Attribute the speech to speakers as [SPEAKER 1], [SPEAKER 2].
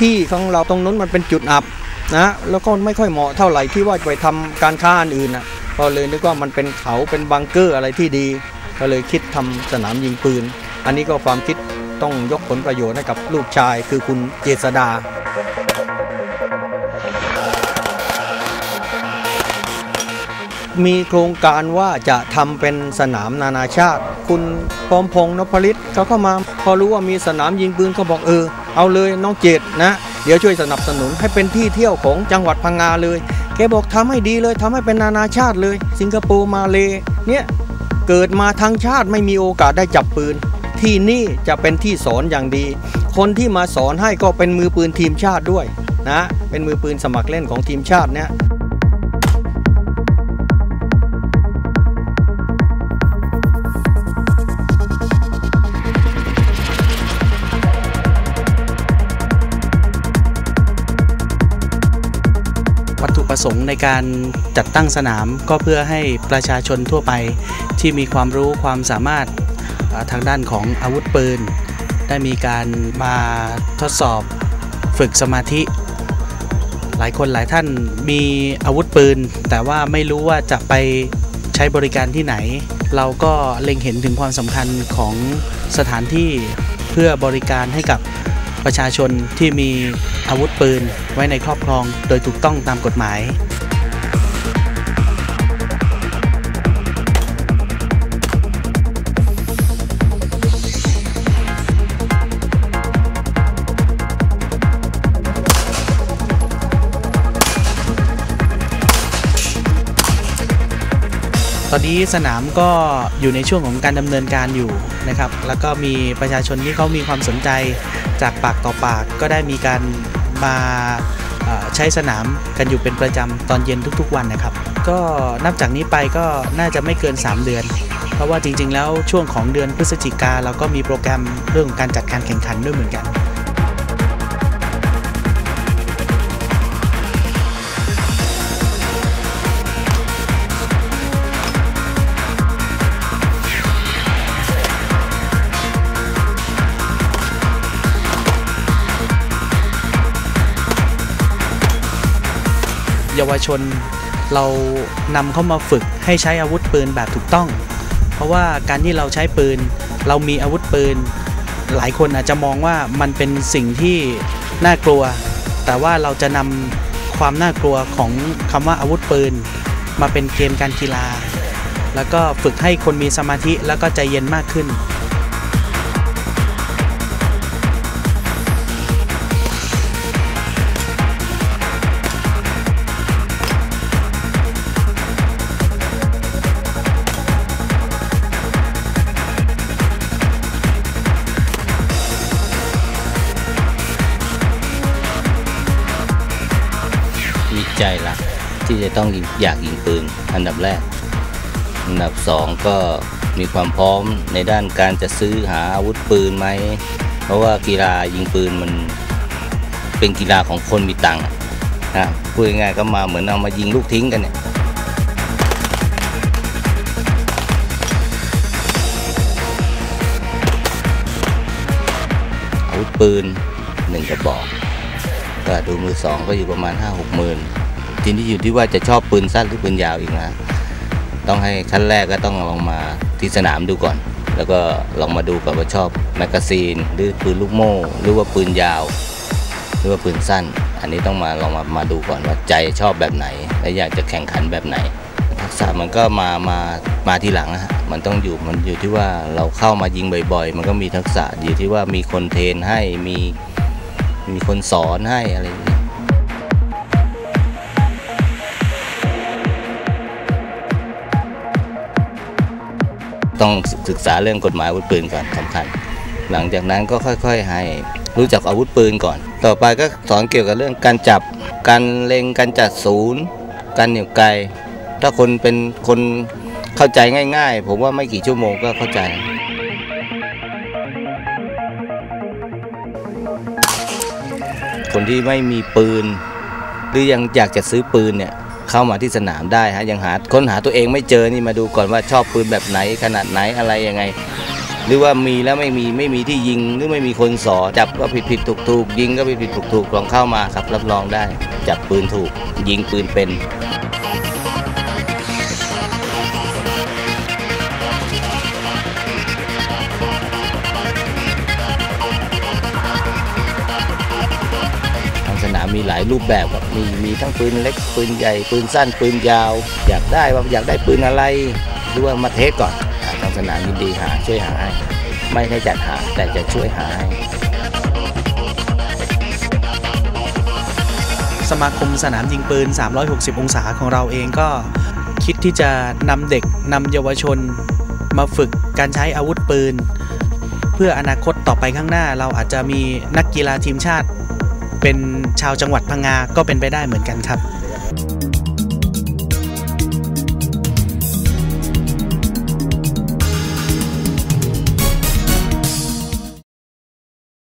[SPEAKER 1] ที่ของเราตรงนั้นมันเป็นจุดอับนะแล้วก็ไม่ค่อยเหมาะเท่าไหร่ที่ว่าไปทำการค้าอันอื่นนะก็เลยนึกว่ามันเป็นเขาเป็นบังเกอร์อะไรที่ดี ก็เลยคิดทำสนามยิงปืน อันนี้ก็ความคิดต้องยกผลประโยชน์ให้กับลูกชายคือคุณเจษดา มีโครงการว่าจะทำเป็นสนามนานาชาติ คุณพรหมพงษ์นพลิตเขาก็มา พอรู้ว่ามีสนามยิงปืนเขาบอกเออ เอาเลยน้องเจดนะ เดี๋ยวช่วยสนับสนุนให้เป็นที่เที่ยวของจังหวัดพังงาเลย แกบอกทำให้ดีเลยทำให้เป็นนานาชาติเลย สิงคโปร์มาเลเนี่ยเกิดมาทั้งชาติไม่มีโอกาสได้จับปืน ที่นี่จะเป็นที่สอนอย่างดี คนที่มาสอนให้ก็เป็นมือปืนทีมชาติด้วยนะเป็นมือปืนสมัครเล่นของทีมชาติเนี่ย
[SPEAKER 2] ประสงค์ในการจัดตั้งสนาม ก็เพื่อให้ประชาชนทั่วไปที่มีความรู้ความสามารถทางด้านของอาวุธปืน ได้มีการมาทดสอบฝึกสมาธิ หลายคนหลายท่านมีอาวุธปืน แต่ว่าไม่รู้ว่าจะไปใช้บริการที่ไหน เราก็เล็งเห็นถึงความสำคัญของสถานที่เพื่อบริการให้กับ ประชาชนที่มีอาวุธปืนไว้ในครอบครองโดยถูกต้องตามกฎหมายตอนนี้สนามก็อยู่ในช่วงของการดำเนินการอยู่นะครับ แล้วก็มีประชาชนที่เขามีความสนใจ จากปากต่อปากก็ได้มีการมาใช้สนามกันอยู่เป็นประจำตอนเย็นทุกๆวันนะครับ ก็นับจากนี้ไปก็น่าจะไม่เกิน 3 เดือน เพราะว่าจริงๆ แล้วช่วงของเดือนพฤศจิกาเราก็มีโปรแกรมเรื่องของการจัดการแข่งขันด้วยเหมือนกันาวชน เรานำเข้ามาฝึกให้ใช้อาวุธปืนแบบถูกต้อง เพราะว่าการที่เราใช้ปืน เรามีอาวุธปืน หลายคนอาจจะมองว่ามันเป็นสิ่งที่น่ากลัว แต่ว่าเราจะนำความน่ากลัวของคำว่าอาวุธปืน มาเป็นเกมการกีฬา แล้วก็ฝึกให้คนมีสมาธิแล้วก็ใจเย็นมากขึ้น
[SPEAKER 3] ใจรักที่จะต้องอยากยิงปืนอันดับแรก อันดับสองก็มีความพร้อมในด้านการจะซื้อหาอาวุธปืนไหม เพราะว่ากีฬายิงปืนมันเป็นกีฬาของคนมีตังค์นะพูดง่ายๆก็มาเหมือนเอามายิงลูกทิ้งกันเนี่ยอาวุธปืนหนึ่งกระบอกก็ดูมือสองก็อยู่ประมาณ 5 6หมื่น ทีนี้อยู่ที่ว่าจะชอบปืนสั้นหรือปืนยาวอีกนะ ต้องให้ขั้นแรกก็ต้องลองมาที่สนามดูก่อน แล้วก็ลองมาดูก่อนว่าชอบแมกกาซีน หรือปืนลูกโม่ หรือว่าปืนยาว หรือว่าปืนสั้น อันนี้ต้องมาลองมามาดูก่อนว่าใจชอบแบบไหน และอยากจะแข่งขันแบบไหนทักษะมันก็มา มา มาทีหลังนะฮะ มันต้องอยู่ มันอยู่ที่ว่าเราเข้ามายิงบ่อยๆ มันก็มีทักษะอยู่ที่ว่ามีคนเทรนให้ มี มีคนสอนให้อะไรอย่างเต้องศึกษาเรื่องกฎหมายอาวุธปืนก่อนสำคัญ หลังจากนั้นก็ค่อย ๆ ให้รู้จักอาวุธปืนก่อน ต่อไปก็สอนเกี่ยวกับเรื่องการจับ การเล็ง การจัดศูนย์ การเหนี่ยวไกล ถ้าคนเป็นคนเข้าใจง่าย ๆ ผมว่าไม่กี่ชั่วโมงก็เข้าใจคนที่ไม่มีปืน หรือยังอยากจะซื้อปืนเนี่ย เข้ามาที่สนามได้ฮะยังหาค้นหาตัวเองไม่เจอนี่มาดูก่อนว่าชอบปืนแบบไหนขนาดไหนอะไรยังไง หรือว่ามีแล้วไม่มีไม่มีที่ยิงหรือไม่มีคนสอนจับก็ผิดผิดถูกถูกยิงก็ผิดผิดถูกถูกลองเข้ามาครับรับรองได้จับปืนถูกยิงปืนเป็น รูปแบบครับมีมีทั้งปืนเล็กปืนใหญ่ปืนสั้นปืนยาว อยากได้ว่าอยากได้ปืนอะไรหรือว่ามาเทสก่อนทางสนามยินดีหาช่วยหาให้ไม่ได้จัดหาแต่จะช่วยหาให้
[SPEAKER 2] สมาคมสนามยิงปืน 360 องศาของเราเองก็คิดที่จะนำเด็กนำเยาวชน มาฝึกการใช้อาวุธปืน เพื่ออนาคตต่อไปข้างหน้าเราอาจจะมีนักกีฬาทีมชาติ เป็นชาวจังหวัดพังงาก็เป็นไปได้เหมือนกันครับ